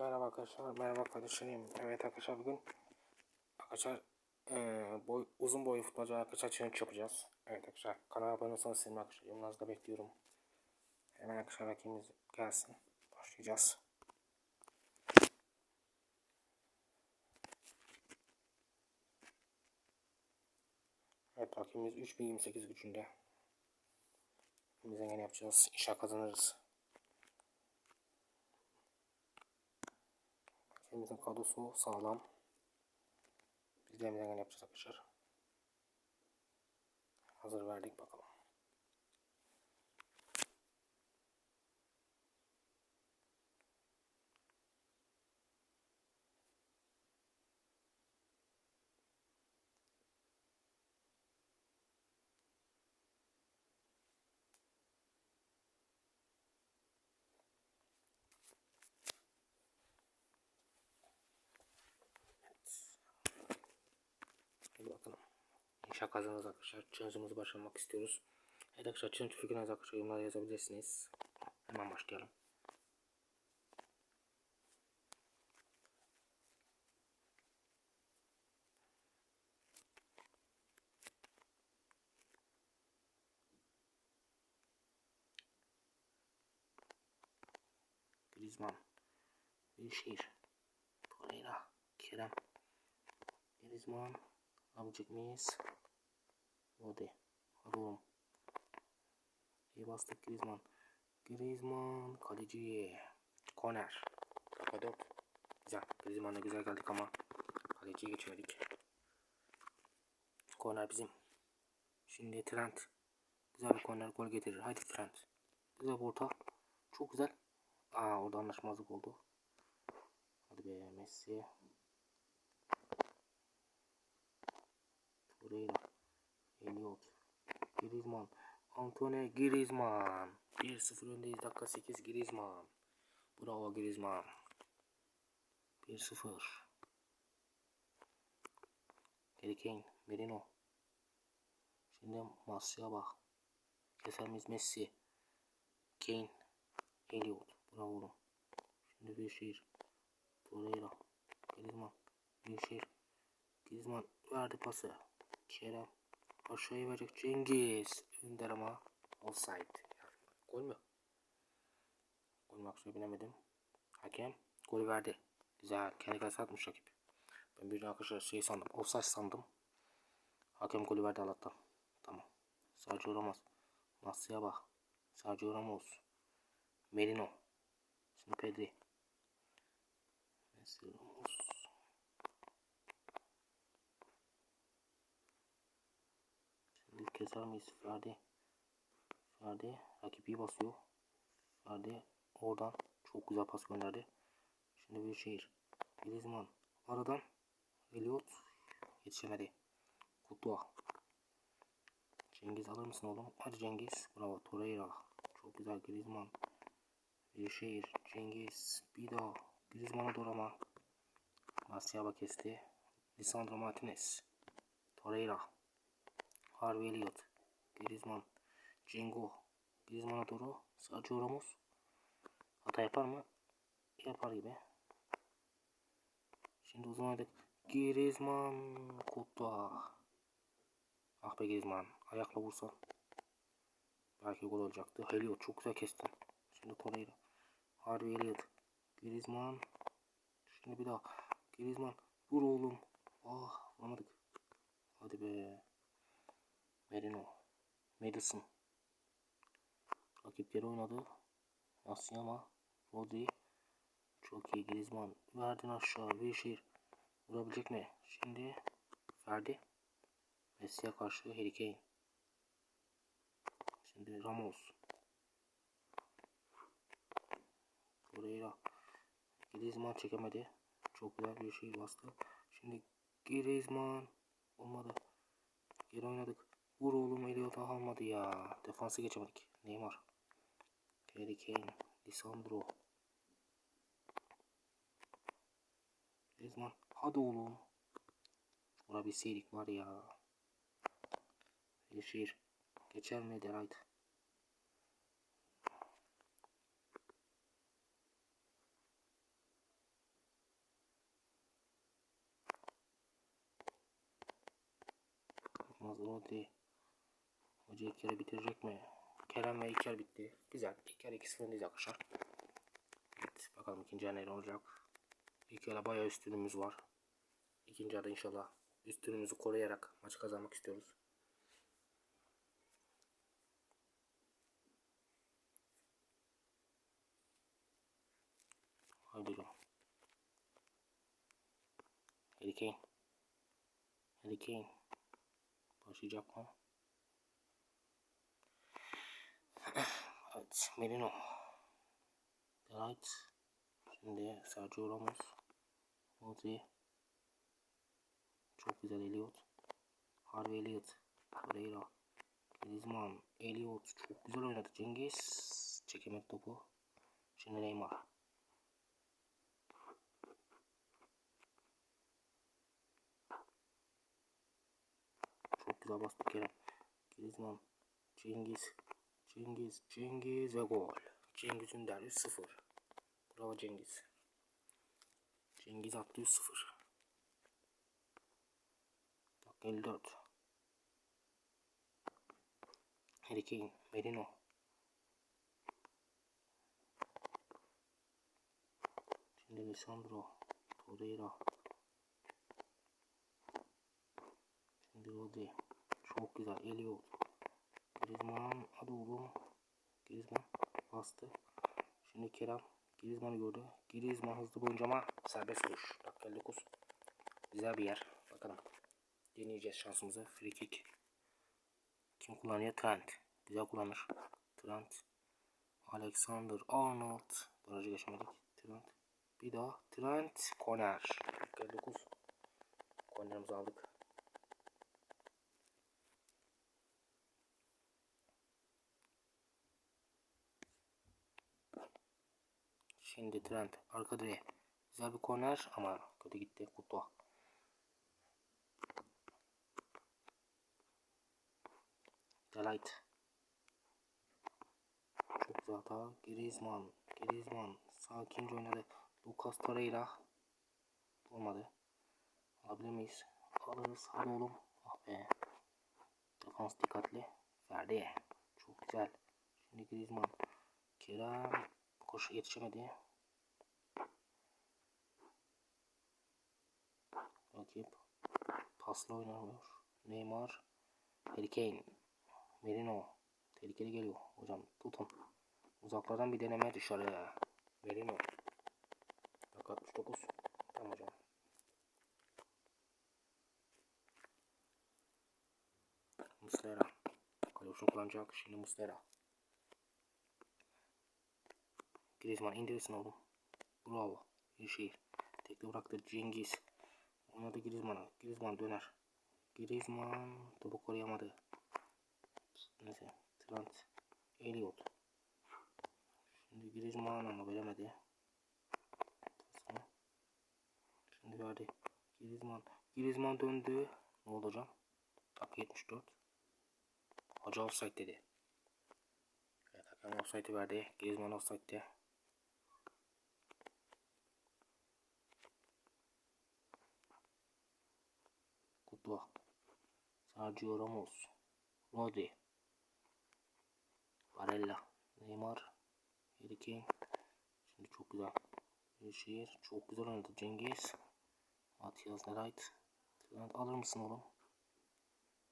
Merhaba arkadaşlar, merhaba kardeşlerim. Evet arkadaşlar bugün arkadaşlar eee boy, uzun boylu futbolcu arkadaşlar challenge yapacağız. Evet arkadaşlar kanala abone olsanız sevinirim arkadaşlar. Yorumlarınızı da bekliyorum. Hemen arkadaşlar rakibimiz gelsin. Başlayacağız. Evet rakibimiz 3028 gücünde. Biz yine yapacağız. İnşallah kazanırız. Elimizin kadrosu sağlam. Biz de yapacağız arkadaşlar. Hazır verdik bakalım. Hadi bakalım. İnşallah kazanırız arkadaşlar. Challenge'ımızı başlamak istiyoruz. Evet arkadaşlar challenge fikirlerinizi arkadaşlar yorumlara yazabilirsiniz. Hemen başlayalım. Griezmann, Wilshere, Torreira, Kerem, Griezmann, alabilecek miyiz? Hadi. Hadi oğlum. İyi bastık Griezmann. Griezmann kaleci. Korner. Dakika 4. Güzel. Griezmann'la güzel geldik ama kaleciye geçemedik. Korner bizim. Şimdi Trent. Güzel bir korner gol getirir. Hadi Trent. Güzel bir orta. Çok güzel. Aa orada anlaşmazlık oldu. Hadi be Messi. Torreira. Elliot. Griezmann. Antonio Griezmann. 1-0 öndeyiz. Dakika 8 Griezmann. Bravo Griezmann. 1-0. Harry Kane. Merino. Şimdi Marsilya'ya bak. Keser miyiz Messi? Kane. Elliot. Bravo oğlum. Şimdi Wilshere. Torreira. Griezmann. Wilshere. Griezmann verdi pası. Kerem. Aşağıya verecek Cengiz. Önder ama offside. Yani, gol mü? Gol mü aksine binemedim. Hakem gol verdi. Güzel. Kendi kalesi atmış rakip. Ben bir arkadaşlar şey sandım. Offside sandım. Hakem golü verdi Allah'tan. Tamam. Sergio Ramos. Masya'ya bak. Sergio Ramos. Merino. Şimdi Pedri. Messi Ramos. Şimdi keser miyiz? Ferdi. Ferdi. Rakip iyi basıyor. Ferdi oradan çok güzel pas gönderdi. Şimdi bir şehir. Griezmann. Aradan. Elliot. Yetişemedi. Kutua. Cengiz alır mısın oğlum? Hadi Cengiz. Bravo. Torreira. Çok güzel Griezmann. Bir şehir. Cengiz. Bir daha. Griezmann'a doğru ama. Masyaba kesti. Lisandro Martinez. Torreira. Harvey Elliott. Griezmann. Cengo. Griezmann'a doğru. Sergio Ramos. Hata yapar mı? Yapar gibi. Şimdi uzun oynadık. Griezmann. Kutta. Ah be Griezmann. Ayakla vursan. Belki gol olacaktı. Elliott çok güzel kestin. Şimdi Torreira. Harvey Elliott. Griezmann. Şimdi bir daha. Griezmann. Vur oğlum. Ah vuramadık. Hadi be. Merino. Madison. Rakipleri oynadı. Masiyama. Rodri. Çok iyi Griezmann. Verdin aşağı. Wilshere. Vurabilecek mi? Şimdi Ferdi. Messi'ye karşı Harry Kane. Şimdi Ramos. Torreira. Griezmann çekemedi. Çok güzel bir şey bastı. Şimdi Griezmann. Olmadı. Geri oynadık. Vur oğlum Elliot almadı ya. Defansı geçemedik. Neymar. Harry Kane. Lisandro. Griezmann. Hadi oğlum. Vurabilseydik var ya. Yeşil. Geçer mi Delight? Olmaz Rodri. Hoca ilk yarı bitirecek mi? Kerem ve İlker bitti. Güzel. İlk yarı 2-0 öndeyiz arkadaşlar. Evet, bakalım ikinci yarı ne olacak. İlk yarı bayağı üstünümüz var. İkinci yarıda inşallah üstünümüzü koruyarak maçı kazanmak istiyoruz. Haydi hocam. Harry Kane. Harry Kane. Başlayacak mı? Evet, Merino. Delight. Şimdi Sergio Ramos. Modri. Çok güzel Elliot. Harvey Elliot. Pereira. Griezmann. Elliot. Çok güzel oynadı. Cengiz. Çekemedi topu. Şimdi Neymar. Çok güzel bastı Kerem. Griezmann. Cengiz. Cengiz. Cengiz ve gol. Cengiz Ünder 3-0. Bravo Cengiz. Cengiz attı 3-0. Dakika 54. Harry Kane. Merino. Şimdi Lisandro. Torreira. Şimdi Rodri. Çok güzel. Elliot. Griezmann. Hadi oğlum. Griezmann bastı. Şimdi Kerem. Griezmann'ı gördü. Griezmann hızlı boyunca ama serbest vuruş. Dakika 59. Güzel bir yer. Bakalım. Deneyeceğiz şansımızı. Free kick. Kim kullanıyor? Trent. Güzel kullanır. Trent. Alexander Arnold. Barajı geçemedik. Trent. Bir daha. Trent. Korner. Dakika 59. Kornerimizi aldık. Şimdi Trent arka direğe. Güzel bir korner ama kötü gitti. Kutu. Delight. Çok güzel hata. Griezmann. Griezmann. Sakince oynadı. Lucas Torreira. Olmadı. Alabilir miyiz? Alırız. Hadi oğlum. Ah be. Defans dikkatli. Ferdi. Çok güzel. Şimdi Griezmann. Kerem. Koş yetişemedi. Rakip pasla oynanıyor. Neymar, Harry Kane, Merino. Tehlikeli geliyor. Hocam tutun. Uzaklardan bir deneme dışarı. Merino. Dakika 69. Tamam hocam. Muslera. Kalosunu kullanacak. Şimdi Muslera. Griezmann indirirsin oğlum. Bravo. Bir şey. Tekli bıraktı Cengiz. Ona da Griezmann'a. Griezmann döner. Griezmann topu koruyamadı. Neyse. Trent. Elliot. Şimdi Griezmann ama veremedi. Şimdi verdi. Griezmann. Griezmann döndü. Ne hocam? Dakika 74. Hoca offside dedi. Evet hakem offside'i verdi. Griezmann offside'de. Sergio Ramos, Rodri, Barella, Neymar, Harry. Şimdi çok güzel. Bir şehir. Çok güzel oynadı Cengiz. Matias Delight. Trent alır mısın oğlum?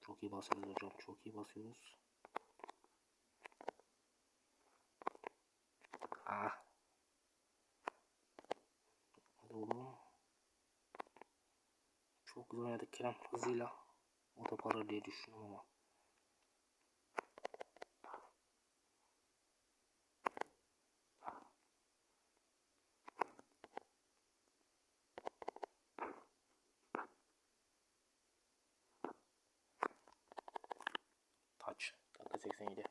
Çok iyi basıyoruz hocam. Çok iyi basıyoruz. Ah. Hadi oğlum. Çok güzel oynadık Kerem hızıyla. O da para diye düşünüyorum ama. Taç. Dakika 87.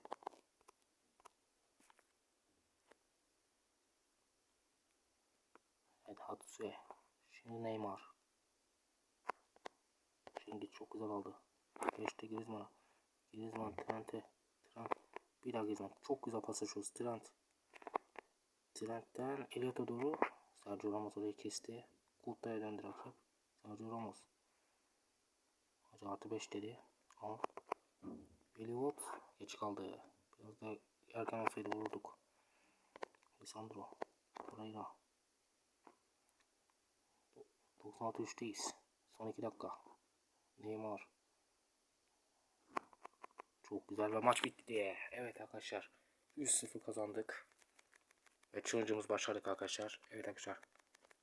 Evet Hatsue. Şimdi Neymar. Şimdi çok güzel aldı. Geçti Griezmann'a. Griezmann Trent'e. Trent. Bir daha Griezmann. Çok güzel pas açıyoruz. Trent. Trent'ten Elliot'a doğru. Sergio Ramos orayı kesti. Kulta'ya döndü rakip. Sergio Ramos. Hoca artı 5 dedi. Tamam. Hollywood geç kaldı. Biraz da erken olsaydı vururduk. Lisandro. Pereira. 96 3'teyiz. Son 2 dakika. Neymar. Çok güzel ve maç bitti. Evet arkadaşlar. 3-0 kazandık. Ve challenge'ımızı başardık arkadaşlar. Evet arkadaşlar.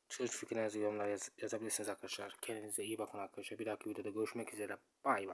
Challenge fikirlerinizi yorumlara yaz- yazabilirsiniz arkadaşlar. Kendinize iyi bakın arkadaşlar. Bir dahaki videoda görüşmek üzere. Bay bay.